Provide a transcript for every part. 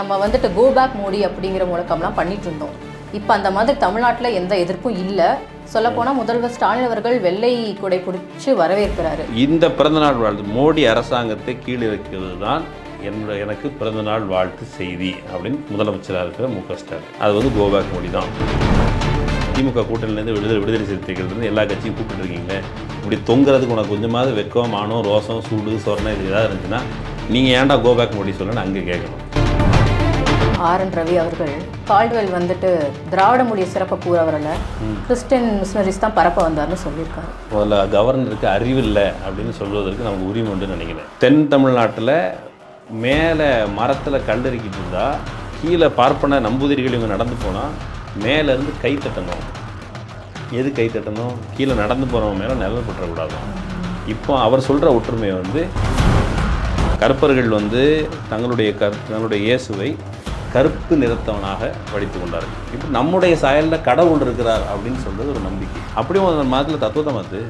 நம்ம வந்துட்டு go back Modi அப்படிங்கிற முழக்கம்லாம் பண்ணிட்டு இருந்தோம். இப்போ அந்த மாதிரி தமிழ்நாட்டில் எந்த எதிர்ப்பும் இல்லை. சொல்லப்போனால் முதல்வர் ஸ்டாலின் அவர்கள் வெள்ளை குடை பிடிச்சி வரவேற்கிறாரு. இந்த பிறந்தநாள் வாழ்த்து மோடி அரசாங்கத்தை கீழிறக்கிறது தான் என்னோட எனக்கு பிறந்தநாள் வாழ்த்து செய்தி அப்படின்னு முதலமைச்சராக இருக்கிற மு க ஸ்டாலின். அது வந்து கோபேக் மோடி தான் திமுக கூட்டணிலேருந்து விடுதலை விடுதலை சிறுத்தைகள்லேருந்து எல்லா கட்சியும் கூப்பிட்டுருக்கீங்களே இப்படி தொங்குறதுக்கு உனக்கு கொஞ்சமாவது வெக்கம் மானம் ரோசம் சூடு சொரணை இது ஏதாவது இருந்துச்சுன்னா நீங்கள் ஏன்டா கோபேக் மோடி சொல்லணும்னு அங்கே கேட்கணும். ஆர். என். ரவி அவர்கள் கால்டுவெல் வந்துட்டு திராவிட மொழியை சிறப்பை கூறவரில் கிறிஸ்டியன் மிஷனரிஸ் தான் பரப்ப வந்தார்னு சொல்லியிருக்காரு. முதல்ல கவர்னருக்கு அறிவில்லை அப்படின்னு சொல்வதற்கு நமக்கு உரிமை உண்டுன்னு நினைக்கிறேன். தென் தமிழ்நாட்டில் மேலே மரத்தில் கல்லறிக்கிட்டு இருந்தா கீழே பார்ப்பன நம்பூதிரிகள் இவங்க நடந்து போனால் மேலேருந்து கை தட்டணும். எது கை தட்டணும்? கீழே நடந்து போகிறவங்க மேலே நிழல் பற்றக்கூடாது. இப்போ அவர் சொல்கிற ஒற்றுமை வந்து கருப்பர்கள் வந்து தங்களுடைய கர் தங்களுடைய இயேசுவை கருப்பு நிறத்தவனாக படித்து கொண்டார்கள் இப்போ நம்முடைய சாயலில் கடவுள் இருக்கிறார் அப்படின்னு சொல்றது ஒரு நம்பிக்கை. அப்படியும் அந்த மதத்தில் தத்துவத்தை மாத்து.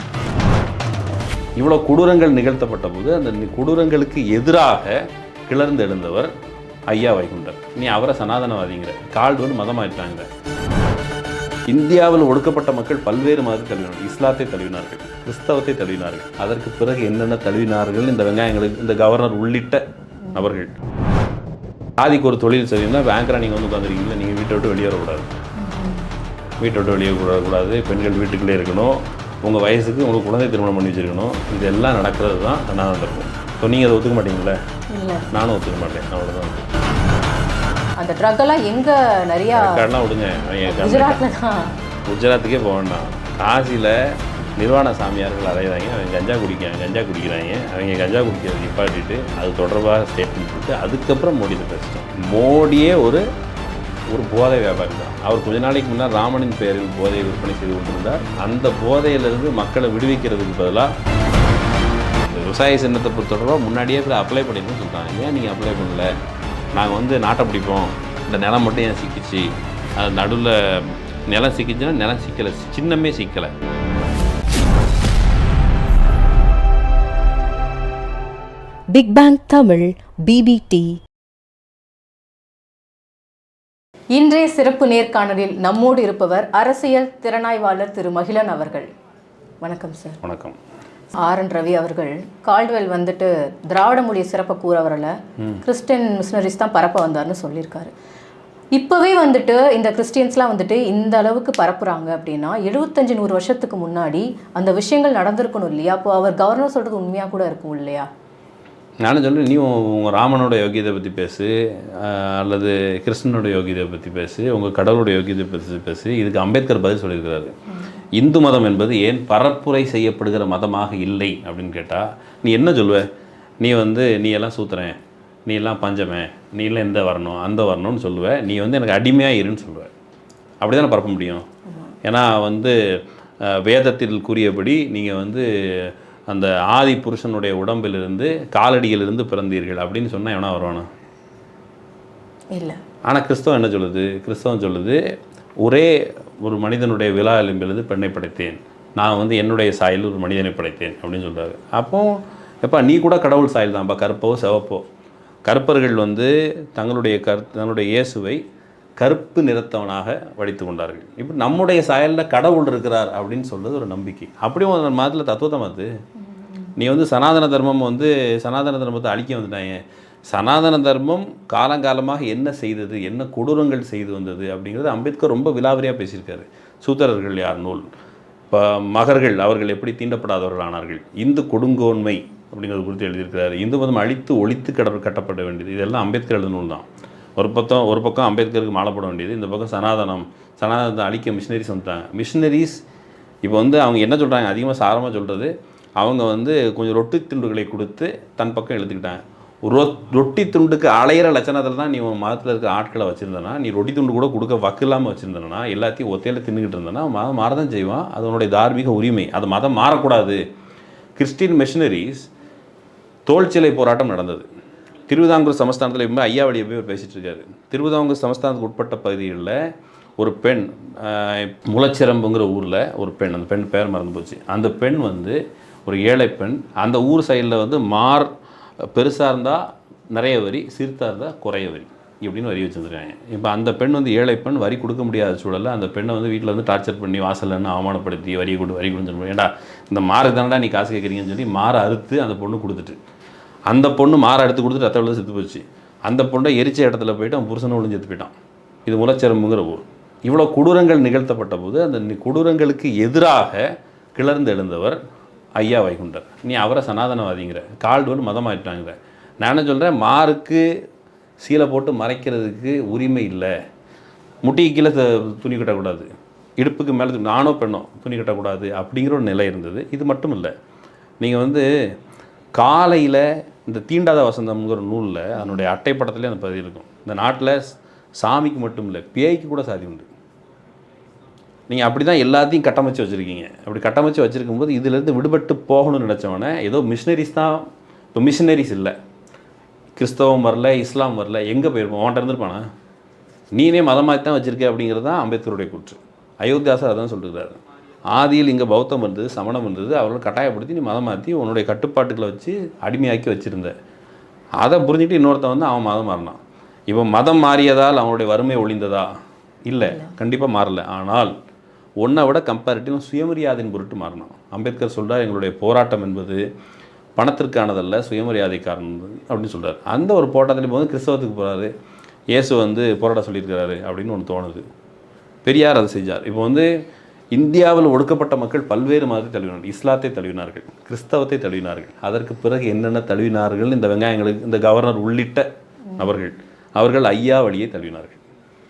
இவ்வளோ கொடூரங்கள் நிகழ்த்தப்பட்ட போது அந்த கொடூரங்களுக்கு எதிராக கிளர்ந்து எழுந்தவர் ஐயா வைகுண்டர். நீ அவரை சனாதனவாதிங்கிற கால்டுவன் மதமாயிட்டாங்க இந்தியாவில் ஒடுக்கப்பட்ட மக்கள் பல்வேறு மதத்தை தழுவினார்கள். இஸ்லாத்தை தழுவினார்கள். கிறிஸ்தவத்தை தழுவினார்கள். அதற்கு பிறகு என்னென்ன தழுவினார்கள்? இந்த வெங்காயங்களுக்கு இந்த கவர்னர் உள்ளிட்ட நபர்கள். ஆதிக்கு ஒரு தொழில் செய்யணும்னா பேங்கரா நீங்கள் வந்து உட்காந்துருக்கீங்களா நீங்கள் வீட்டை விட்டு வெளியே வரக்கூடாது வீட்டை விட்டு வெளியே வரக்கூடாது பெண்கள் வீட்டுக்குள்ளே இருக்கணும். உங்கள் வயசுக்கு உங்களுக்கு குழந்தை திருமணம் பண்ணி வச்சிருக்கணும். இதெல்லாம் நடக்கிறது தான் சனாதன தர்மம் ஸோ நீங்கள் அதை ஒத்துக்க மாட்டீங்களே? நானும் ஒத்துக்க மாட்டேன். அவ்வளோதான் அந்த ட்ரக் எல்லாம் எங்கே நிறையா கடலாம் விடுங்க. குஜராத்துக்கே போக வேண்டாம். காசியில் நிர்வாண சாமியார்கள் அலையிறாங்க. அவங்க கஞ்சா குடிக்கிறாங்க கஞ்சா குடிக்கிறாங்க. அவங்க கஞ்சா குடிக்கிறத நிப்பாட்டிட்டு அது தொடர்பாக ஸ்டேட்மெண்ட் கொடுத்து அதுக்கப்புறம் மோடி பேசிட்டோம் மோடியே ஒரு ஒரு போதை வியாபாரி தான். அவர் கொஞ்ச நாளைக்கு முன்னால் ராமனின் பெயரில் போதையை விற்பனை செய்து கொண்டிருந்தார். அந்த போதையிலிருந்து மக்களை விடுவிக்கிறதுக்கு பதிலாக இந்த விவசாய சின்னத்தை பொறுத்தவரை முன்னாடியே போய் அப்ளை பண்ணிருக்குன்னு சொல்லிட்டாங்க. ஏன் நீங்கள் அப்ளை பண்ணல? நாங்கள் வந்து நாட்டை பிடிப்போம். இந்த நிலம் மட்டும் ஏன் சிக்கிச்சு? அது நடுவில் நிலம் சிக்கிச்சுன்னா நிலம் சிக்கலை சின்னமே சிக்கலை. பிக் பேங் தமிழ் பிபிடி இன்றைய சிறப்பு நேர்காணலில் நம்மோடு இருப்பவர் அரசியல் திறனாய்வாளர் திரு மகிழன் அவர்கள். வணக்கம் சார். வணக்கம். ஆர் என் ரவி அவர்கள் கால்டுவெல் வந்துட்டு திராவிட மொழியை சிறப்பை கூறவரில் கிறிஸ்டியன் மிஷனரிஸ் தான் பரப்ப வந்தார்னு சொல்லியிருக்காரு. இப்போவே வந்துட்டு இந்த கிறிஸ்டியன்ஸ்லாம் வந்துட்டு இந்த அளவுக்கு பரப்புகிறாங்க அப்படின்னா எழுபத்தஞ்சு நூறு வருஷத்துக்கு முன்னாடி அந்த விஷயங்கள் நடந்திருக்கணும் இல்லையா? அப்போ அவர் கவர்னர் சொல்கிறது உண்மையாக கூட இருக்கும் இல்லையா? நானும் சொல்றேன் நீ உங்கள் ராமனோட யோகியதை பற்றி பேசு அல்லது கிருஷ்ணனோட யோகியதை பற்றி பேசு உங்கள் கடவுளோட யோகியதை பற்றி பேசு. இதுக்கு அம்பேத்கர் பதில் சொல்லியிருக்கிறாரு. இந்து மதம் என்பது ஏன் பரப்புரை செய்யப்படுகிற மதமாக இல்லை அப்படின்னு கேட்டால் நீ என்ன சொல்லுவ? நீ வந்து நீ எல்லாம் சூத்துறேன் நீ எல்லாம் பஞ்சமே நீ எல்லாம் இந்த வரணும் அந்த வரணும்னு சொல்லுவ. நீ வந்து எனக்கு அடிமையாக இருன்னு சொல்லுவ. அப்படி தானே பரப்ப முடியும்? ஏன்னா வந்து வேதத்தில் கூறியபடி நீங்கள் வந்து அந்த ஆதி புருஷனுடைய உடம்பிலிருந்து காலடியிலிருந்து பிறந்தீர்கள் அப்படின்னு சொன்னால் எவனா வருவானா? இல்லை. ஆனால் கிறிஸ்தவம் என்ன சொல்லுது? கிறிஸ்தவம் சொல்லுது ஒரே ஒரு மனிதனுடைய விழா எலும்பிலிருந்து பெண்ணை படைத்தேன். நான் வந்து என்னுடைய சாயல் ஒரு மனிதனை படைத்தேன் அப்படின்னு சொல்கிறாரு அப்போ எப்பா நீ கூட கடவுள் சாயல் தான்ப்பா கருப்போ சிவப்போ? கருப்பர்கள் வந்து தங்களுடைய கரு தங்களுடைய இயேசுவை கருப்பு நிறத்தவனாக வடித்து கொண்டார்கள். இப்போ நம்முடைய சாயலில் கடவுள் இருக்கிறார் அப்படின்னு சொல்றது ஒரு நம்பிக்கை. அப்படியும் ஒரு மதத்தில் தத்துவத்தை மாத்து. நீ வந்து சனாதன தர்மம் வந்து சனாதன தர்மத்தை அழிக்க வந்துட்டாங்க சனாதன தர்மம் காலங்காலமாக என்ன செய்தது என்ன கொடூரங்கள் செய்து வந்தது அப்படிங்கிறது அம்பேத்கர் ரொம்ப விலாவரியாக பேசியிருக்காரு. சூத்திரர்கள் யார் நூல்? இப்போ மகர்கள் அவர்கள் எப்படி தீண்டப்படாதவர்கள் ஆனார்கள்? இந்து கொடுங்கோன்மை அப்படிங்கிறது குறித்து எழுதியிருக்கிறாரு. இந்து மதம் அழித்து ஒழித்து கட கட்டப்பட வேண்டியது. இதெல்லாம் அம்பேத்கர் எழுதின நூல் தான். ஒரு பக்கம் ஒரு பக்கம் அம்பேத்கருக்கு மாலை போட வேண்டியது இந்த பக்கம் சனாதனம் சனாதனத்தை அழிக்க மிஷினரிஸ் வந்துட்டாங்க. மிஷினரிஸ் இப்போ வந்து அவங்க என்ன சொல்கிறாங்க அதிகமாக சாரமாக சொல்கிறது அவங்க வந்து கொஞ்சம் ரொட்டி துண்டுகளை கொடுத்து தன் பக்கம் இழுத்துக்கிட்டாங்க. ரொ ரொட்டி துண்டுக்கு அலையிற லட்சணத்தில் தான் நீ உன் மதத்தில் இருக்க ஆட்களை வச்சுருந்தனா நீ ரொட்டி துண்டு கூட கொடுக்க வக்கு இல்லாமல் வச்சுருந்தனா எல்லாத்தையும் ஒத்தையில் தின்னுக்கிட்டு இருந்தனா மதம் மாறதான் செய்வான். அது உன்னுடைய தார்மீக உரிமை. அது மதம் மாறக்கூடாது. கிறிஸ்டின் மிஷினரிஸ் தோல்சிலை போராட்டம் நடந்தது. திருவிதாங்கூர் சமஸ்தானத்தில் இப்போ ஐயாவடியை போய் பேசிகிட்டு இருக்காரு. திருவிதாங்கூர் சமஸ்தானத்துக்கு உட்பட்ட பகுதிகளில் ஒரு பெண் முளச்சிரம்புங்கிற ஊரில் ஒரு பெண் அந்த பெண் பேர் மறந்து போச்சு. அந்த பெண் வந்து ஒரு ஏழை பெண் அந்த ஊர் சைடில் வந்து மார் பெருசாக இருந்தால் நிறைய வரி சிறுத்தாக இருந்தால் குறைய வரி இப்படின்னு வரி வச்சுருந்துருக்காங்க. இப்போ அந்த பெண் வந்து ஏழை பெண் வரி கொடுக்க முடியாத சூழலில் அந்த பெண்ணை வந்து வீட்டில் வந்து டார்ச்சர் பண்ணி வாசல்லன்னு அவமானப்படுத்தி வரி கொடு வரி கொடுன்னு சொல்லி ஏண்டா இந்த மாறு தானடா நீ காசு கேட்குறீங்கன்னு சொல்லி மாறை அறுத்து அந்த பொண்ணு கொடுத்துட்டு. அந்த பொண்ணு மாற எடுத்து கொடுத்துட்டு ரத்த விழுந்து செத்து போச்சு. அந்த பொண்ணை எரிச்ச இடத்துல போயிட்டு அவன் புருஷனை ஒளிஞ்சு செத்து போயிட்டான். இது முலச்செரும்புங்கிற ஊர். இவ்வளோ கொடூரங்கள் நிகழ்த்தப்பட்ட போது அந்த கொடூரங்களுக்கு எதிராக கிளர்ந்து எழுந்தவர் ஐயா வைகுண்டர் நீ அவரை சனாதனவாதிங்கிற கால்டுவன் மதமாயிட்டாங்கிற. நான் என்ன சொல்கிறேன் மாருக்கு சீலை போட்டு மறைக்கிறதுக்கு உரிமை இல்லை. முட்டிக்கு கீழே துணி கட்டக்கூடாது. இடுப்புக்கு மேலே நானோ பெண்ணோ துணி கட்டக்கூடாது அப்படிங்கிற ஒரு நிலை இருந்தது. இது மட்டும் இல்லை. நீங்கள் வந்து காலையில் இந்த தீண்டாத வசந்தம்ங்கிற நூலில் அதனுடைய அட்டைப்படத்துலேயே அந்த பதிவு இருக்கும். இந்த நாட்டில் சாமிக்கு மட்டும் இல்லை பேய்க்கு கூட சாதி உண்டு. நீங்கள் அப்படி தான் எல்லாத்தையும் கட்டமைச்சு வச்சுருக்கீங்க. அப்படி கட்டமைச்சு வச்சுருக்கும்போது இதுலேருந்து விடுபட்டு போகணும்னு நினச்சவனே ஏதோ மிஷினரிஸ் தான். இப்போ மிஷினரிஸ் இல்லை. கிறிஸ்தவம் வரல இஸ்லாம் வரல எங்கே போயிருப்போம்? அவன்கிட்ட இருந்திருப்பானா? நீனே மதமாக தான் வச்சுருக்க அப்படிங்கிறது தான் அம்பேத்கருடைய கூற்று. அயோத்தியாசர் அதான் சொல்லியிருக்காரு ஆதியில் இங்கே பௌத்தம் இருந்தது சமணம் இருந்தது அவர்கள் கட்டாயப்படுத்தி நீ மதம் மாற்றி உன்னுடைய கட்டுப்பாட்டுகளை வச்சு அடிமையாக்கி வச்சுருந்த. அதை புரிஞ்சுட்டு இன்னொருத்தன் வந்து அவன் மதம் மாறினான். இப்போ மதம் மாறியதால் அவனுடைய வறுமை ஒழிந்ததா? இல்லை. கண்டிப்பாக மாறல. ஆனால் ஒன்றை விட கம்பேரிட்டிவ் சுயமரியாதையின் பொருட்டு மாறணும். அம்பேத்கர் சொல்கிறார் எங்களுடைய போராட்டம் என்பது பணத்திற்கானதல்ல சுயமரியாதைக்கானது அப்படின்னு சொல்கிறார் அந்த ஒரு போராட்டத்தில் போது கிறிஸ்தவத்துக்கு போகிறாரு இயேசு வந்து போராட சொல்லியிருக்கிறாரு அப்படின்னு ஒன்று தோணுது. பெரியார் அதை செஞ்சார். இப்போ வந்து இந்தியாவில் ஒடுக்கப்பட்ட மக்கள் பல்வேறு மாதிரி தழுவினார்கள். இஸ்லாத்தை தழுவினார்கள் கிறிஸ்தவத்தை தழுவினார்கள். அதற்கு பிறகு என்னென்ன தழுவினார்கள் இந்த வெங்காயங்களுக்கு இந்த கவர்னர் உள்ளிட்ட நபர்கள் அவர்கள் ஐயா வழியை தழுவினார்கள்.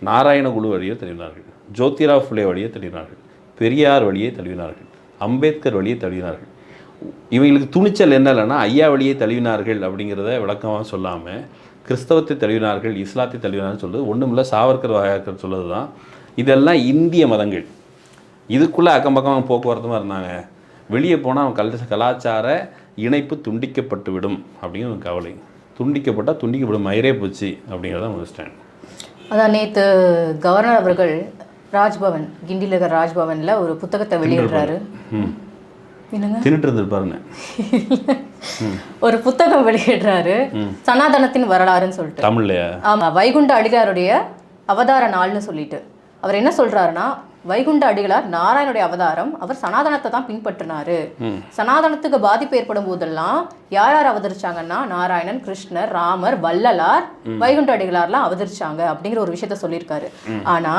நாராயண குழு வழியை தழுவினார்கள். ஜோதிரா ஃபுலே வழியை தழுவினார்கள் பெரியார் வழியை தழுவினார்கள் அம்பேத்கர் வழியை தழுவினார்கள் இவங்களுக்கு துணிச்சல் என்ன ஐயா வழியை தழுவினார்கள் அப்படிங்கிறத விளக்கமாக சொல்லாமல் கிறிஸ்தவத்தை தழுவினார்கள் இஸ்லாத்தை தழுவினார்கள் சொல்லுது ஒன்றும் இல்லை சாவர்கர் வாயாக்கர் சொல்லுது தான் இதெல்லாம் இந்திய மதங்கள். இதுக்குள்ளே அக்கம் பக்கம் போக்குவரத்துமா இருந்தாங்க? வெளியே போனால் அவன் கல் கலாச்சார இணைப்பு துண்டிக்கப்பட்டு விடும் அப்படிங்கிற ஒரு கவலை. துண்டிக்கப்பட்டால் துண்டிக்கப்படும் மயிரே போச்சு அப்படிங்கிறத அவங்க ஸ்டாண்ட் அதான் நேற்று கவர்னர் அவர்கள் ராஜ்பவன் கிண்டியில் இருக்கிற ராஜ்பவனில் ஒரு புத்தகத்தை வெளியிடுறாரு. தின்னுட்டு இருந்திருப்பாருன்னு ஒரு புத்தகம் வெளியிடுறாரு. சனாதனத்தின் வரலாறுன்னு சொல்லிட்டு. தமிழ்லையா? ஆமா வைகுண்ட அடிகளாருடைய அவதார நாள்னு சொல்லிட்டு. அவர் என்ன சொல்றாருன்னா வைகுண்ட அடிகளார் நாராயணுடைய அவதாரம் அவர் சனாதனத்தை தான் பின்பற்றினாரு. சனாதனத்துக்கு பாதிப்பு ஏற்படும் போதெல்லாம் யார் யார் அவதரிச்சாங்கன்னா நாராயணன் கிருஷ்ணர் ராமர் வள்ளலார் வைகுண்ட அடிகளார்லாம் அவதரிச்சாங்க அப்படிங்கிற ஒரு விஷயத்த சொல்லியிருக்காரு. ஆனா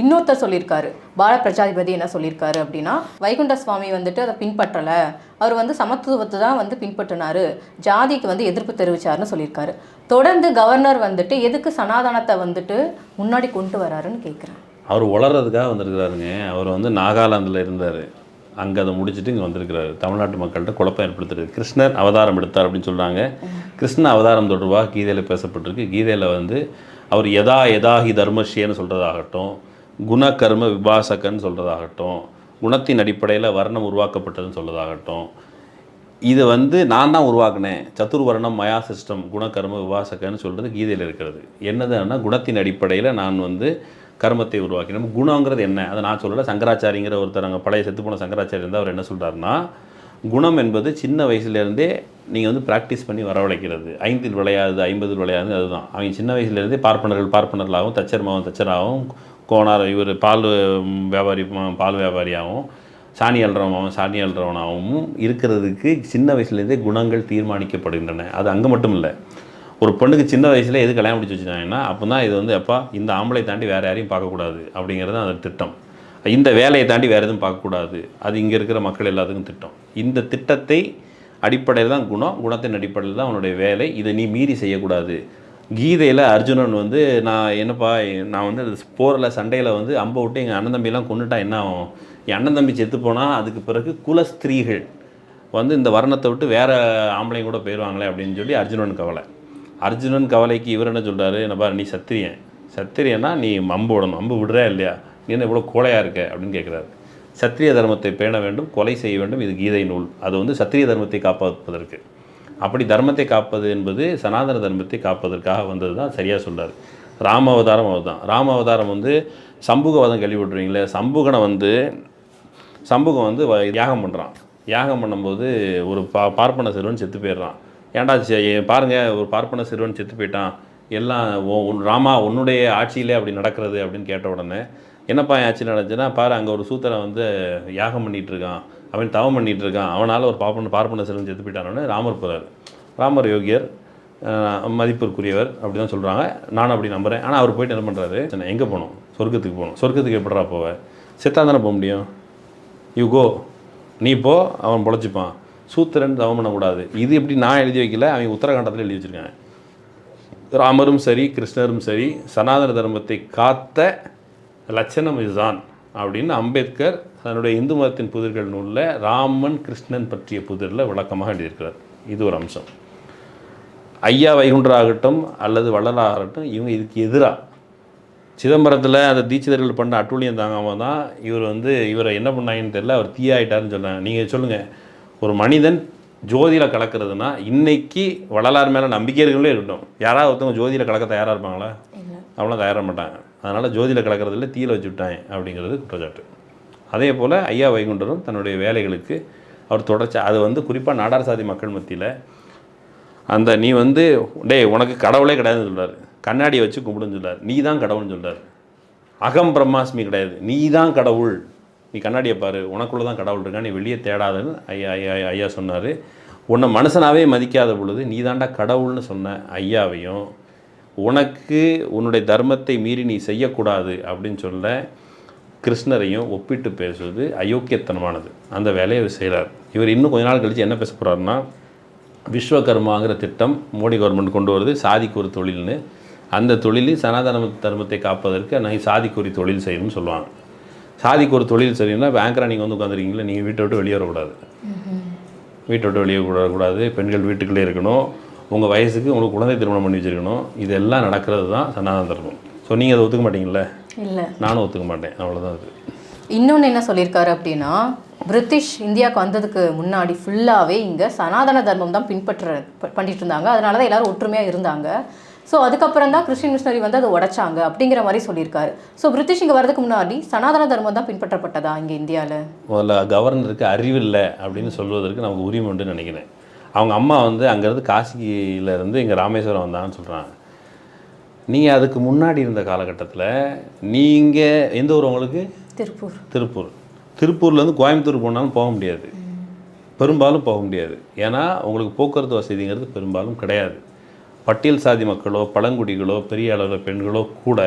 இன்னொருத்தர் சொல்லியிருக்காரு. பால பிரஜாதிபதி என்ன சொல்லியிருக்காரு அப்படின்னா வைகுண்ட சுவாமி வந்துட்டு அதை பின்பற்றலை. அவர் வந்து சமத்துவத்தை தான் வந்து பின்பற்றினாரு. ஜாதிக்கு வந்து எதிர்ப்பு தெரிவிச்சாருன்னு சொல்லியிருக்காரு. தொடர்ந்து கவர்னர் வந்துட்டு எதுக்கு சனாதனத்தை வந்துட்டு முன்னாடி கொண்டு வராருன்னு கேட்குறேன் அவர் வளர்றதுக்காக வந்திருக்கிறாருங்க. அவர் வந்து நாகாலாந்தில் இருந்தார். அங்கே அதை முடிச்சுட்டு இங்கே வந்திருக்கிறாரு. தமிழ்நாட்டு மக்கள்கிட்ட குழப்பம் ஏற்படுத்துறது கிருஷ்ணர் அவதாரம் எடுத்தார் அப்படின்னு சொல்கிறாங்க கிருஷ்ண அவதாரம் தொடர்பாக கீதையில் பேசப்பட்டிருக்கு. கீதையில் வந்து அவர் யதா யதாஹி தர்மஷியன்னு சொல்கிறதாகட்டும் குணகர்ம விபாசகன்னு சொல்கிறதாகட்டும் குணத்தின் அடிப்படையில் வர்ணம் உருவாக்கப்பட்டதுன்னு சொல்கிறதாகட்டும் இது வந்து நான் தான் உருவாக்கினேன். சத்துர்வர்ணம் மயா சிஸ்டம் குணகர்ம விவாசகன்னு சொல்கிறது கீதையில் இருக்கிறது. என்னதுன்னா குணத்தின் அடிப்படையில் நான் வந்து கர்மத்தை உருவாக்கினேன். குணங்கிறது என்ன? அதை நான் சொல்லலை. சங்கராச்சாரிங்கிற ஒருத்தர் அங்கே பழைய செத்து போன சங்கராச்சாரி இருந்தால் அவர் என்ன சொல்கிறாருன்னா குணம் என்பது சின்ன வயசுலேருந்தே நீங்கள் வந்து ப்ராக்டிஸ் பண்ணி வரவழைக்கிறது. ஐந்தில் விளையாது ஐம்பதில் விளையாது அதுதான். அவங்க சின்ன வயசுலேருந்தே பார்ப்பனர்கள் பார்ப்பனர்களாகவும் தச்சர்மாவும் தச்சராகவும் கோனார் இவர் பால் வியாபாரி பால் வியாபாரியாகவும் சாணி அல்றவனாகவும் சாணி அல்றவனாகவும் இருக்கிறதுக்கு சின்ன வயசுலேருந்தே குணங்கள் தீர்மானிக்கப்படுகின்றன. அது அங்கே மட்டும் இல்லை. ஒரு பொண்ணுக்கு சின்ன வயசில் எது கல்யாணம் முடிச்சு வச்சுட்டாங்கன்னா அப்போ தான் இது வந்து அப்பா இந்த ஆம்பளை தாண்டி வேறு யாரையும் பார்க்கக்கூடாது அப்படிங்கிறது அந்த திட்டம். இந்த வேலையை தாண்டி வேறு எதுவும் பார்க்கக்கூடாது. அது இங்கே இருக்கிற மக்கள் எல்லாத்துக்கும் திட்டம். இந்த திட்டத்தை அடிப்படையில் தான் குணம் குணத்தின் அடிப்படையில் தான் அவனுடைய வேலை. இதை நீ மீறி செய்யக்கூடாது. கீதையில் அர்ஜுனன் வந்து நான் என்னப்பா நான் வந்து போரில் சண்டையில் வந்து அம்பை விட்டு எங்கள் அண்ணன் தம்பியெல்லாம் கொண்டுட்டா என்ன ஆகும்? என் அண்ணன் தம்பி செத்து போனால் அதுக்கு பிறகு குலஸ்திரீகள் வந்து இந்த வர்ணத்தை விட்டு வேறு ஆம்பளையும் கூட போயிடுவாங்களே அப்படின்னு சொல்லி அர்ஜுனன் கவலை. அர்ஜுனன் கவலைக்கு இவர் என்ன சொல்கிறாரு என்னப்பா நீ சத்திரியன். சத்திரியனா நீ அம்பு விடணும். அம்பு விடுறா இல்லையா? நீ என்ன இவ்வளோ கோழையாக இருக்க? அப்படின்னு கேட்குறாரு சத்திரிய தர்மத்தை பேண வேண்டும் கொலை செய்ய வேண்டும் இது கீதை நூல். அது வந்து சத்திரிய தர்மத்தை காப்பாற்றுவதற்கு அப்படி தர்மத்தை காப்பது என்பது சனாதன தர்மத்தை காப்பதற்காக வந்தது தான் சரியாக சொல்கிறார் ராம அவதாரம் அவர்தான் ராம அவதாரம் வந்து சம்புகவாதம் கேள்விப்பட்டுருவீங்களே சம்புகனை வந்து சம்புகம் வந்து வ- யாகம் பண்ணுறான் யாகம் பண்ணும்போது ஒரு பா பார்ப்பன சிறுவன் செத்து போயிடுறான். ஏன்டா செ- பாருங்க ஒரு பார்ப்பன சிறுவன் செத்து போயிட்டான். எல்லாம் ராமா உன்னுடைய ஆட்சியிலே அப்படி நடக்கிறது அப்படின்னு கேட்ட உடனே என்னப்பா என் ஆட்சி நடந்துச்சுன்னா பாரு அங்கே ஒரு சூத்திரன் வந்து யாகம் பண்ணிகிட்ருக்கான் இருக்கான். அவன் தவம் பண்ணிட்டு இருக்கான். அவனால் ஒரு பாப்பன் பார்ப்பன செல்வன் செத்து போயிட்டானோன்னு ராமர் போகிறார் ராமர் யோகியர் மதிப்பிற்குரியவர் அப்படி தான் சொல்கிறாங்க நானும் அப்படி நம்புகிறேன் ஆனால் அவர் போயிட்டு என்ன பண்ணுறாரு எங்கே போகணும்? சொர்க்கத்துக்கு போகணும். சொர்க்கத்துக்கு எப்படா போவ? செத்தா தானே போக முடியும்? யூ கோ நீ போ அவன் பொழைச்சிப்பான். சூத்திரன் தவம் பண்ணக்கூடாது. இது எப்படி நான் எழுதி வைக்கல? அவங்க உத்தரகாண்டத்தில் எழுதி வச்சுருக்காங்க. ராமரும் சரி கிருஷ்ணரும் சரி சனாதன தர்மத்தை காத்த லட்சணம் இதுதான். அப்படின்னு அம்பேத்கர் தன்னுடைய இந்து மதத்தின் புதிர்கள் நூலில் ராமன் கிருஷ்ணன் பற்றிய புதிரில் விளக்கமாக எழுதியிருக்கிறார். இது ஒரு அம்சம். ஐயா வைகுண்டர் ஆகட்டும் அல்லது வள்ளலார் ஆகட்டும் இவங்க இதுக்கு எதிராக சிதம்பரத்தில் அந்த தீட்சிதர்கள் பண்ண அட்டூழியம் தாங்காம தான் இவர் வந்து இவரை என்ன பண்ணாங்கன்னு தெரியல அவர் தீயாயிட்டாருன்னு சொன்னாங்க. நீங்கள் சொல்லுங்கள் ஒரு மனிதன் ஜோதியில் கலக்கிறதுனா இன்னைக்கு வள்ளலார் மேலே நம்பிக்கை இருக்கவங்களே இருக்கட்டும். யாராவது ஒருத்தவங்க ஜோதியில் கலக்க தயாராக இருப்பாங்களா? அவ்வளோ தயாராக மாட்டாங்க. அதனால் ஜோதியில் கலக்கிறதில்ல தீயில் வச்சு விட்டேன் அப்படிங்கிறது குற்றச்சாட்டு. அதே போல் ஐயா வைகுண்டரும் தன்னுடைய வேலைகளுக்கு அவர் தொடர்ச்சி அது வந்து குறிப்பாக நாடார் சாதி மக்கள் மத்தியில் அந்த நீ வந்து டேய் உனக்கு கடவுளே கிடையாதுன்னு சொல்கிறார் கண்ணாடியை வச்சு கும்பிடுன்னு சொல்கிறார் நீ தான் கடவுள்னு சொல்கிறார் அகம் பிரம்மாஸ்மி கிடையாது. நீ தான் கடவுள். நீ கண்ணாடியை பாரு உனக்குள்ளே தான் கடவுள் இருக்கா நீ வெளியே தேடாதுன்னு ஐயா ஐயா ஐயா சொன்னார். உன்னை மனுஷனாகவே மதிக்காத பொழுது நீ தாண்டா கடவுள்னு சொன்ன ஐயாவையும் உனக்கு உன்னுடைய தர்மத்தை மீறி நீ செய்யக்கூடாது அப்படின்னு சொல்ல கிருஷ்ணரையும் ஒப்பிட்டு பேசுவது அயோக்கியத்தனமானது. அந்த வேலையை அவர் செய்கிறார் இவர் இன்னும் கொஞ்ச நாள் கழித்து என்ன பேச போகிறாருன்னா விஸ்வகர்மாங்கிற திட்டம் மோடி கவர்மெண்ட் கொண்டு வருது சாதிக்கு ஒரு தொழில்னு. அந்த தொழிலில் சனாதன தர்மத்தை காப்பதற்கு நான் சாதிக்கு ஒரு தொழில் செய்யணும்னு சொல்லுவாங்க. சாதிக்கு ஒரு தொழில் செய்யணும்னா பேங்கரா நீங்கள் வந்து உட்காந்துருக்கீங்களா நீங்கள் வீட்டை விட்டு வெளியே வரக்கூடாது. வீட்டை விட்டு வெளியே கூடாது பெண்கள் வீட்டுக்குள்ளே இருக்கணும். உங்கள் வயசுக்கு உங்களுக்கு குழந்தை திருமணம் பண்ணி வச்சிருக்கணும். இதெல்லாம் நடக்கிறது தான் சனாதன தர்மம். ஸோ நீங்கள் அதை ஒத்துக்க மாட்டீங்களே இல்லை. நானும் ஒத்துக்க மாட்டேன். அவ்வளோதான் அது. இன்னொன்று என்ன சொல்லியிருக்காரு அப்படின்னா பிரிட்டிஷ் இந்தியாவுக்கு வந்ததுக்கு முன்னாடி ஃபுல்லாகவே இங்கே சனாதன தர்மம் தான் பின்பற்ற பண்ணிட்டு இருந்தாங்க அதனால தான் எல்லாரும் ஒற்றுமையாக இருந்தாங்க. ஸோ அதுக்கப்புறம் தான் கிறிஸ்டின் மிஷனரி வந்து அதை உடைச்சாங்க அப்படிங்கிற மாதிரி சொல்லியிருக்காரு. ஸோ பிரிட்டிஷ் இங்கே வரதுக்கு முன்னாடி சனாதன தர்மம் தான் பின்பற்றப்பட்டதா இங்கே இந்தியாவில் முதல்ல கவர்னருக்கு அறிவில்லை அப்படின்னு சொல்வதற்கு நமக்கு உரிமை உண்டுன்னு நினைக்கிறேன். அவங்க அம்மா வந்து அங்கேருந்து காசியில இருந்து இங்கே ராமேஸ்வரம் வந்தாங்கன்னு சொல்கிறாங்க. நீங்கள் அதுக்கு முன்னாடி இருந்த காலகட்டத்தில் நீங்கள் எந்த ஊர் உங்களுக்கு? திருப்பூர். திருப்பூர். திருப்பூர்லேருந்து கோயம்புத்தூர் போனாலும் போக முடியாது. பெரும்பாலும் போக முடியாது. ஏன்னா உங்களுக்கு போக்குவரத்து வசதிங்கிறது பெரும்பாலும் கிடையாது. பட்டியல் சாதி மக்களோ பழங்குடிகளோ பெரிய அளவில் பெண்களோ கூட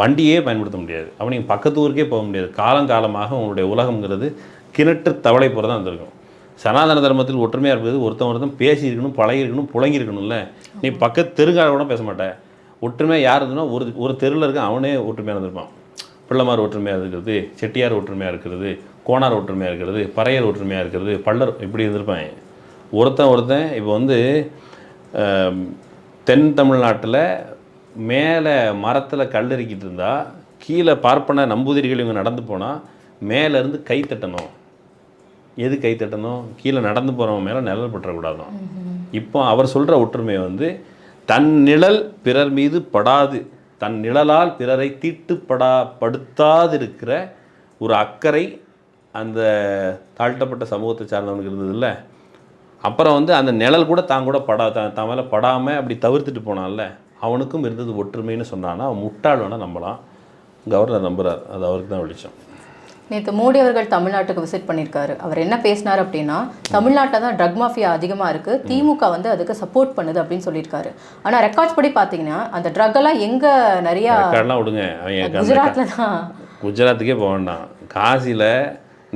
வண்டியே பயன்படுத்த முடியாது. அப்போ நீங்கள் பக்கத்து ஊருக்கே போக முடியாது. காலங்காலமாக உங்களுடைய உலகம்ங்கிறது கிணற்று தவளை போல தான் வந்திருக்கும். சனாதன தர்மத்தில் ஒற்றுமையாக இருக்கிறது ஒருத்தன் ஒருத்தன் பேசியிருக்கணும் பழகிருக்கணும் புழங்கியிருக்கணும்ல. நீ பக்கத்து தெருங்கால கூட பேச மாட்டேன் ஒற்றுமையாக யார் இருந்தனா ஒரு ஒரு தெருவில் இருக்க அவனே ஒற்றுமையாக இருந்திருப்பான். பிள்ளைமார் ஒற்றுமையாக இருக்கிறது செட்டியார் ஒற்றுமையாக இருக்கிறது கோனார் ஒற்றுமையாக இருக்கிறது பறையர் ஒற்றுமையாக இருக்கிறது பல்லர் இப்படி இருந்திருப்பாங்க ஒருத்தன் ஒருத்தன் இப்போ வந்து தென் தமிழ்நாட்டில் மேலே மரத்தில் கல் இறக்கிட்டு இருந்தா கீழே பார்ப்பன நம்பூதிரிகள் இவங்க நடந்து போனால் மேலேருந்து கை தட்டணும். எது கை தட்டணும் கீழே நடந்து போகிறவன் மேலே நிழல் பற்றக்கூடாதான். இப்போ அவர் சொல்கிற ஒற்றுமை வந்து தன் நிழல் பிறர் மீது படாது தன் நிழலால் பிறரை தீட்டுப்படா படுத்தாதிருக்கிற ஒரு அக்கறை அந்த தாழ்த்தப்பட்ட சமூகத்தை சார்ந்தவனுக்கு இருந்ததில்ல. அப்புறம் வந்து அந்த நிழல் கூட தான் கூட படா தான் தான் மேலே படாமல் அப்படி தவிர்த்துட்டு போனான்ல அவனுக்கும் இருந்தது ஒற்றுமைன்னு சொன்னான்னா அவன் முட்டாள் வேணால் நம்பலாம். கவர்னர் நம்புறார். அது அவருக்கு தான் வெளிச்சம். நேற்று மோடி அவர்கள் தமிழ்நாட்டுக்கு விசிட் பண்ணியிருக்காரு. அவர் என்ன பேசினார் அப்படின்னா தமிழ்நாட்டில் தான் ட்ரக் மாஃபியா அதிகமாக இருக்குது திமுக வந்து அதுக்கு சப்போர்ட் பண்ணுது அப்படின்னு சொல்லியிருக்காரு. ஆனால் ரெக்கார்ட்ஸ் படி பார்த்தீங்கன்னா அந்த ட்ரக் எல்லாம் எங்கே நிறையா விடுங்க. குஜராத்தில் தான். குஜராத்துக்கே போக வேண்டாம். காசியில்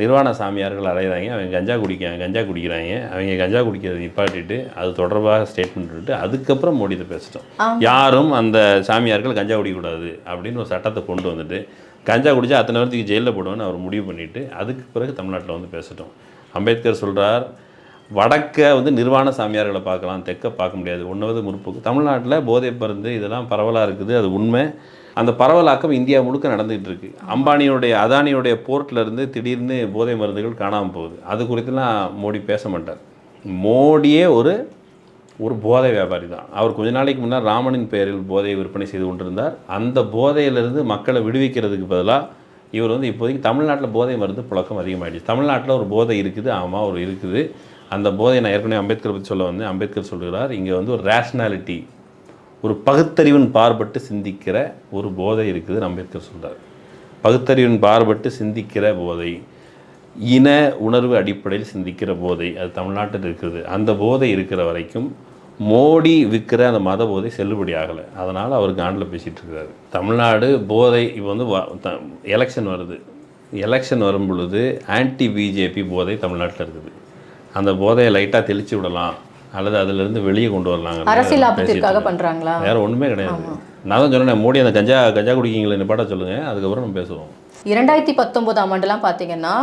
நிர்வாண சாமியார்கள் அலையிறாங்க. அவங்க கஞ்சா குடிக்காங்க கஞ்சா குடிக்கிறாங்க. அவங்க கஞ்சா குடிக்கிறதை நிப்பாட்டிட்டு அது தொடர்பாக ஸ்டேட்மெண்ட் விட்டு அதுக்கப்புறம் மோடியை பேசிட்டோம். யாரும் அந்த சாமியார்கள் கஞ்சா குடிக்கக்கூடாது அப்படின்னு ஒரு சட்டத்தை கொண்டு வந்துட்டு கஞ்சா குடிச்சா அத்தனை நேரத்துக்கு ஜெயிலில் போடுவேன்னு அவர் முடிவு பண்ணிட்டு அதுக்கு பிறகு தமிழ்நாட்டில் வந்து பேசட்டும். அம்பேத்கர் சொல்கிறார் வடக்கை வந்து நிர்வாண சாமியார்களை பார்க்கலாம் தெற்க பார்க்க முடியாது. ஒன்றாவது முற்போக்கு. தமிழ்நாட்டில் போதை மருந்து இதெல்லாம் பரவலாக இருக்குது அது உண்மை. அந்த பரவலாக்கம் இந்தியா முழுக்க நடந்துகிட்டு இருக்கு. அம்பானியோடைய அதானியோடைய போர்ட்லேருந்து திடீர்னு போதை மருந்துகள் காணாமல் போகுது. அது குறித்துலாம் மோடி பேச மாட்டார். மோடியே ஒரு ஒரு போதை வியாபாரி தான். அவர் கொஞ்ச நாளைக்கு முன்னால் ராமனின் பெயரில் போதையை விற்பனை செய்து கொண்டிருந்தார். அந்த போதையிலிருந்து மக்களை விடுவிக்கிறதுக்கு பதிலாக இவர் வந்து இப்போதைக்கு தமிழ்நாட்டில் போதை மருந்து புழக்கம் அதிகமாகிடுச்சு தமிழ்நாட்டில் ஒரு போதை இருக்குது. ஆமாம் ஒரு இருக்குது. அந்த போதை நான் ஏற்கனவே அம்பேத்கர் பற்றி சொல்ல வந்தேன். அம்பேத்கர் சொல்கிறார் இங்கே வந்து ஒரு ரேஷ்னாலிட்டி ஒரு பகுத்தறிவின் பார்பட்டு சிந்திக்கிற ஒரு போதை இருக்குது அம்பேத்கர் சொல்கிறார் பகுத்தறிவின் பார்பட்டு சிந்திக்கிற போதை. இன உணர்வு அடிப்படையில் சிந்திக்கிற போதை அது தமிழ்நாட்டில் இருக்குது. அந்த போதை இருக்கிற வரைக்கும் மோடி விற்கிற அந்த மத போதை செல்லுபடி ஆகலை. அதனால் அவர் காண்டில் பேசிகிட்டு இருக்கிறாரு தமிழ்நாடு போதை இப்போ வந்து எலெக்ஷன் வருது. எலெக்ஷன் வரும் பொழுது ஆன்டி பிஜேபி போதை தமிழ்நாட்டில் இருக்குது. அந்த போதையை லைட்டாக தெளிச்சு விடலாம். அல்லது அதிலிருந்து வெளியே கொண்டு வரலாங்க அரசியல் பண்றாங்களா? வேற ஒன்றுமே கிடையாது. நான் தான் சொன்னேன் மோடி அந்த கஞ்சா கஞ்சா குடிக்கீங்களே நிப்பாட்ட சொல்லுங்க. அதுக்கப்புறம் நம்ம பேசுவோம். இரண்டாயிரத்தி பத்தொன்பதாம் ஆண்டுலாம் பார்த்தீங்கன்னா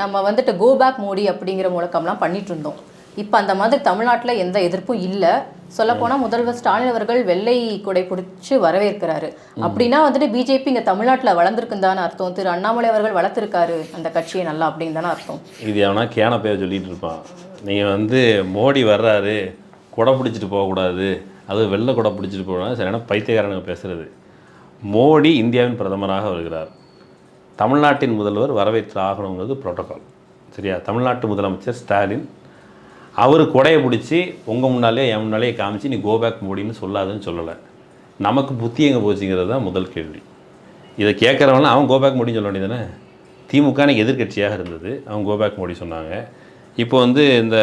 நம்ம வந்துட்டு கோ பேக் மோடி அப்படிங்கிற முழக்கம்லாம் பண்ணிட்டு இருந்தோம். இப்போ அந்த மாதிரி தமிழ்நாட்டில் எந்த எதிர்ப்பும் இல்லை. சொல்லப்போனால் முதல்வர் ஸ்டாலின் அவர்கள் வெள்ளை கொடை பிடிச்சி வரவேற்கிறாரு. அப்படின்னா வந்துட்டு பிஜேபி இங்கே தமிழ்நாட்டில் வளர்ந்துருக்குன்னு தானே அர்த்தம். திரு அண்ணாமலை அவர்கள் வளர்த்துருக்காரு அந்த கட்சியை நல்லா அப்படின்னு தானே அர்த்தம். இது எவனா கேன பேர் சொல்லிட்டு இருப்பான். நீங்கள் வந்து மோடி வர்றாரு கொடை பிடிச்சிட்டு போகக்கூடாது. அது வெள்ளை கொடை பிடிச்சிட்டு போகக்கூடாது. சரியான பைத்தியக்காரனுங்க பேசுறது. மோடி இந்தியாவின் பிரதமராக வருகிறார். தமிழ்நாட்டின் முதல்வர் வரவேற்று ஆகணுங்கிறது புரோட்டோக்கால் சரியா? தமிழ்நாட்டு முதலமைச்சர் ஸ்டாலின் அவர் கொடையை பிடிச்சி உங்கள் முன்னாலே என் முன்னாலே காமிச்சு நீ கோபேக் மோடின்னு சொல்லாதுன்னு சொல்லலை. நமக்கு புத்தி எங்கே போச்சுங்கிறது தான் முதல் கேள்வி. இதை கேட்குறவனா அவன் கோபேக் மோடின்னு சொல்ல வேண்டியதானே திமுக எதிர்கட்சியாக எதிர்க்கட்சியாக இருந்தது. அவன் கோபேக் மோடி சொன்னாங்க. இப்போ வந்து இந்த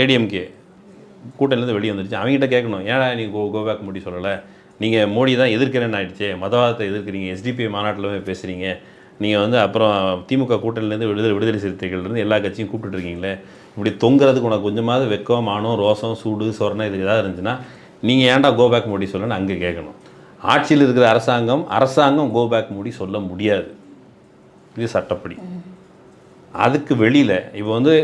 ஏடிஎம்கே கூட்டணிலேருந்து வெளியே வந்துருச்சு. அவங்ககிட்ட கேட்கணும் ஏன்னா நீ கோ கோபேக் மோடி சொல்லலை? நீங்கள் மோடி தான் எதிர்க்கிறேன்னு ஆயிடுச்சே. மதவாதத்தை எதிர்க்கிறீங்க. எஸ்டிபி மாநாட்டில் பேசுகிறீங்க நீங்கள் வந்து அப்புறம் திமுக கூட்டணிலேருந்து விடுதலை விடுதலை சிறுத்தைகள்லேருந்து எல்லா கட்சியும் கூப்பிட்டுருக்கீங்களே இப்படி தொங்குறதுக்கு உனக்கு கொஞ்சமாவது வெக்கம் மானம் ரோசம் சூடு சொரணம் இது ஏதாவது இருந்துச்சுன்னா நீங்கள் ஏன்டா கோபேக் மோடி சொல்லணும்னு அங்கே கேட்கணும். ஆட்சியில் இருக்கிற அரசாங்கம் அரசாங்கம் கோபேக் மோடி சொல்ல முடியாது. இது சட்டப்படி. அதுக்கு வெளியில் இப்போ வந்து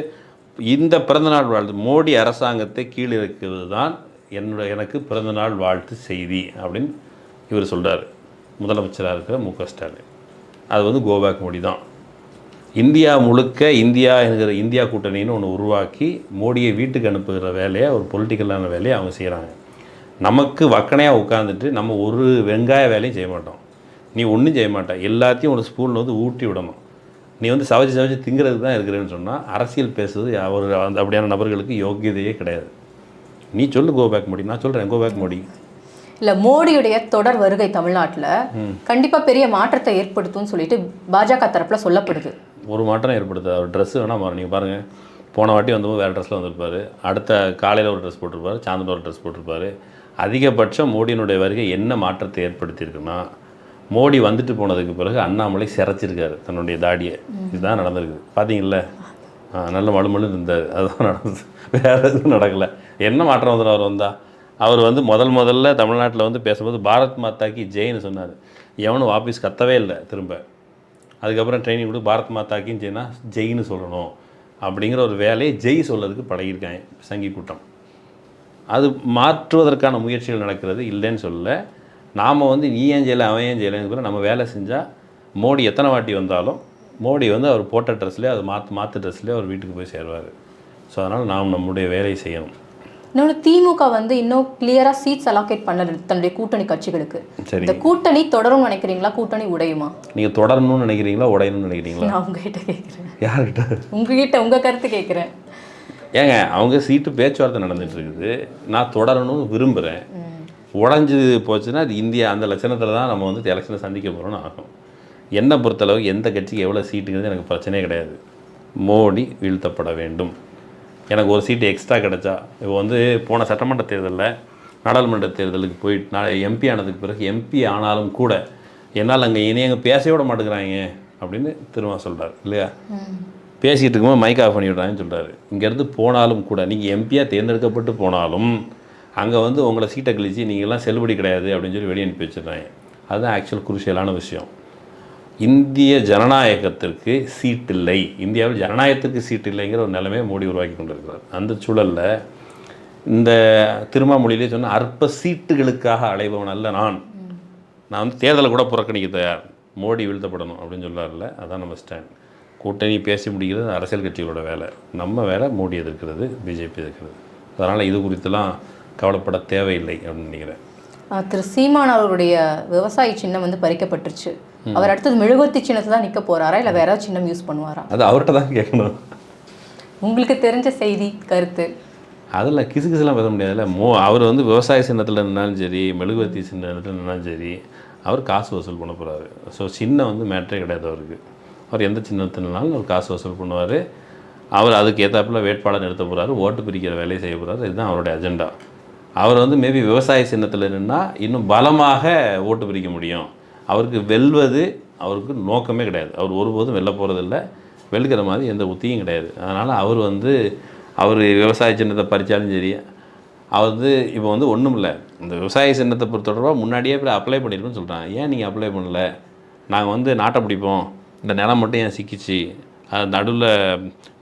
இந்த பிறந்தநாள் வாழ்த்து மோடி அரசாங்கத்தை கீழே இருக்கிறது தான் என்னோட எனக்கு பிறந்தநாள் வாழ்த்து செய்தி அப்படின்னு இவர் சொல்கிறார் முதலமைச்சராக இருக்கிற மு க ஸ்டாலின். அது வந்து கோபேக் மோடி தான். இந்தியா முழுக்க இந்தியா என்கிற இந்தியா கூட்டணின்னு ஒன்று உருவாக்கி மோடியை வீட்டுக்கு அனுப்புகிற வேலையை ஒரு பொலிட்டிக்கலான வேலையை அவங்க செய்கிறாங்க நமக்கு வக்கனையாக உட்காந்துட்டு நம்ம ஒரு வெங்காய வேலையும் செய்ய மாட்டோம். நீ ஒன்றும் செய்ய மாட்ட. எல்லாத்தையும் ஒரு ஸ்பூனில் வந்து ஊட்டி விடணும். நீ வந்து சவச்சு சவச்சு திங்கிறதுக்கு தான் இருக்கிறேன்னு சொன்னால் அரசியல் பேசுவது அவர் அந்த அப்படியான நபர்களுக்கு யோக்கியதையே கிடையாது. நீ சொல்லு கோபேக் மோடி. நான் சொல்கிறேன் கோபேக் மோடி. இல்லை மோடியுடைய தொடர் வருகை தமிழ்நாட்டில் கண்டிப்பாக பெரிய மாற்றத்தை ஏற்படுத்தும்னு சொல்லிட்டு பாஜக தரப்புல சொல்லப்படுது. ஒரு மாற்றம் ஏற்படுது. அவர் ட்ரெஸ்ஸு வேணால் மாறும் நீங்கள் பாருங்கள் போன வாட்டி வந்தபோது வேறு ட்ரெஸ்ஸில் வந்திருப்பார். அடுத்த காலையில் ஒரு ட்ரெஸ் போட்டிருப்பாரு. சாயந்தரம் ஒரு ட்ரெஸ் போட்டிருப்பாரு. அதிகபட்சம் மோடியினுடைய வருகை என்ன மாற்றத்தை ஏற்படுத்தியிருக்குன்னா மோடி வந்துட்டு போனதுக்கு பிறகு அண்ணாமலை சிறைச்சிருக்காரு. தன்னுடைய தாடியை. இதுதான் நடந்திருக்குது. பார்த்தீங்களா நல்ல மழுமழு இருந்தார். அதுதான் நடந்தது. வேறு எதுவும் நடக்கலை. என்ன மாற்றம் வந்து அவர் வந்தா? அவர் வந்து முதல் முதல்ல தமிழ்நாட்டில் வந்து பேசும்போது பாரத் மாதாக்கு ஜெயின்னு சொன்னார். எவனும் வாபீஸ் கத்தவே இல்லை திரும்ப. அதுக்கப்புறம் ட்ரைனிங் கொடுத்து பாரத் மாதாக்கின்னு செய்யினா ஜெயின்னு சொல்லணும் அப்படிங்கிற ஒரு வேலையை ஜெய் சொல்கிறதுக்கு பழகியிருக்காங்க சங்கி கூட்டம். அது மாற்றுவதற்கான முயற்சிகள் நடக்கிறது இல்லைன்னு சொல்லலை. நாம் வந்து நீ ஏன் செய்யலை அவன் ஏன் செய்யலைங்கிற நம்ம வேலை செஞ்சால் மோடி எத்தனை வாட்டி வந்தாலும் மோடி வந்து அவர் போட்ட ட்ரெஸ்லேயே அது மாற்று மாற்று ட்ரெஸ்லேயே அவர் வீட்டுக்கு போய் சேருவார். ஸோ அதனால் நாம் நம்முடைய வேலையை செய்யணும். இன்னொன்று திமுக வந்து இன்னும் கிளியரா சீட்ஸ் அலாகேட் பண்ணல தன்னுடைய கூட்டணி கட்சிகளுக்கு. சரி இந்த கூட்டணி தொடரும் நினைக்கிறீங்களா? கூட்டணி உடையுமா? நீங்கள் தொடரணும்னு நினைக்கிறீங்களா? உடையணும்னு நினைக்கிறீங்களா? நான் உங்ககிட்ட கேட்குறேன் யார்கிட்ட? உங்ககிட்ட உங்க கருத்து கேட்குறேன் ஏங்க அவங்க சீட்டு பேச்சுவார்த்தை நடந்துட்டு இருக்குது நான் தொடரணும்னு விரும்புகிறேன் உடஞ்சி போச்சுன்னா அது இந்தியா அந்த லட்சணத்தில் தான் நம்ம வந்து எலெக்ஷனை சந்திக்க போகிறோம்னு ஆகும். என்னை பொறுத்தளவு எந்த கட்சிக்கு எவ்வளோ சீட்டுங்கிறது எனக்கு பிரச்சனையே கிடையாது. மோடி வீழ்த்தப்பட வேண்டும். எனக்கு ஒரு சீட்டு எக்ஸ்ட்ரா கிடைச்சா. இப்போ வந்து போன சட்டமன்ற தேர்தலில் நாடாளுமன்ற தேர்தலுக்கு போயிட்டு நான் எம்பி ஆனதுக்கு பிறகு எம்பி ஆனாலும் கூட என்னால் அங்கே இனி அங்கே பேசவே விட மாட்டேங்கிறாங்க அப்படின்னு திரும்ப சொல்கிறார் இல்லையா? பேசிகிட்டு இருக்கும்போது மைக் ஆஃப் பண்ணி விடுறாங்கன்னு சொல்கிறாரு இங்கேருந்து போனாலும் கூட நீங்கள் எம்பியாக தேர்ந்தெடுக்கப்பட்டு போனாலும் அங்கே வந்து உங்களை சீட்டை கழிச்சு நீங்கள்லாம் செல்லுபடி கிடையாது அப்படின்னு சொல்லி வெளியே அனுப்பி வச்சிடுறாங்க. அதுதான் ஆக்சுவல் குருஷியலான விஷயம். இந்திய ஜனநாயகத்திற்கு சீட் இல்லை இந்தியாவில் ஜனநாயகத்திற்கு சீட் இல்லைங்கிற ஒரு நிலைமையை மோடி உருவாக்கி கொண்டிருக்கிறார். அந்த சூழலில் இந்த திருமாமொழியிலே சொன்ன அற்ப சீட்டுகளுக்காக அலைபவன் அல்ல நான். நான் வந்து தேர்தலை கூட புறக்கணிக்க தயார். மோடி வீழ்த்தப்படணும் அப்படின்னு சொல்லார்ல அதான் நம்ம ஸ்டாண்ட். கூட்டணி பேசி முடிக்கிறது அரசியல் கட்சிகளோட வேலை. நம்ம வேலை மோடி எதிர்க்கிறது பிஜேபி எதிர்க்கிறது. அதனால் இது குறித்துலாம் கவலைப்பட தேவையில்லை அப்படின்னு நினைக்கிறேன். திரு சீமான் அவருடைய விவசாய சின்னம் வந்து பறிக்கப்பட்டுருச்சு. அவர் அடுத்தது மெழுகுவர்த்தி சின்னத்தை தான் நிற்க போறாரா? இல்லை வேற சின்னம் யூஸ் பண்ணுவாரா? அது அவர்கிட்ட தான் கேட்கணும். உங்களுக்கு தெரிஞ்ச செய்தி கருத்து? அதில் கிசு கிசுலாம் பேச முடியாதுல்ல. மோ அவர் வந்து விவசாய சின்னத்தில் இருந்தாலும் சரி மெழுகுவர்த்தி சின்னத்தில் இருந்தாலும் சரி அவர் காசு வசூல் பண்ண போகிறாரு ஸோ சின்னம் வந்து மேட்ரே கிடையாது அவருக்கு. அவர் எந்த சின்னத்தினாலும் அவர் காசு வசூல் பண்ணுவார். அவர் அதுக்கு ஏற்றாப்புல வேட்பாளர் நிறுத்த போகிறாரு ஓட்டு பிரிக்கிற வேலையை செய்ய போகிறாரு இதுதான் அவருடைய அஜெண்டா அவர் வந்து மேபி விவசாய சின்னத்தில் நின்னால் இன்னும் பலமாக ஓட்டு பிரிக்க முடியும். அவருக்கு வெல்வது அவருக்கு நோக்கமே கிடையாது. அவர் ஒருபோதும் வெல்ல போகிறதில்ல வெல்கிற மாதிரி எந்த உத்தியும் கிடையாது. அதனால் அவர் வந்து அவர் விவசாய சின்னத்தை பறித்தாலும் சரி அவர் வந்து இப்போ வந்து ஒன்றும் இல்லை. இந்த விவசாய சின்னத்தை பொறுத்தவரை முன்னாடியே போய் அப்ளை பண்ணிருக்கோன்னு சொல்கிறாங்க ஏன் நீங்கள் அப்ளை பண்ணல? நாங்கள் வந்து நாட்டை பிடிப்போம். இந்த நிலம் மட்டும் ஏன் சிக்கிச்சு? அது நடுவில்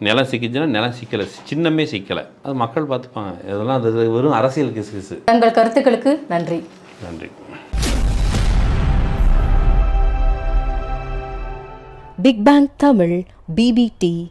நிலம் சிக்கிச்சுன்னா நிலம் சிக்கலை. சின்னமே சிக்கலை. அது மக்கள் பார்த்துப்பாங்க. இதெல்லாம் அது வெறும் அரசியல் கிசு கிசு தங்கள் கருத்துக்களுக்கு நன்றி. நன்றி. Big bang Tamil PPT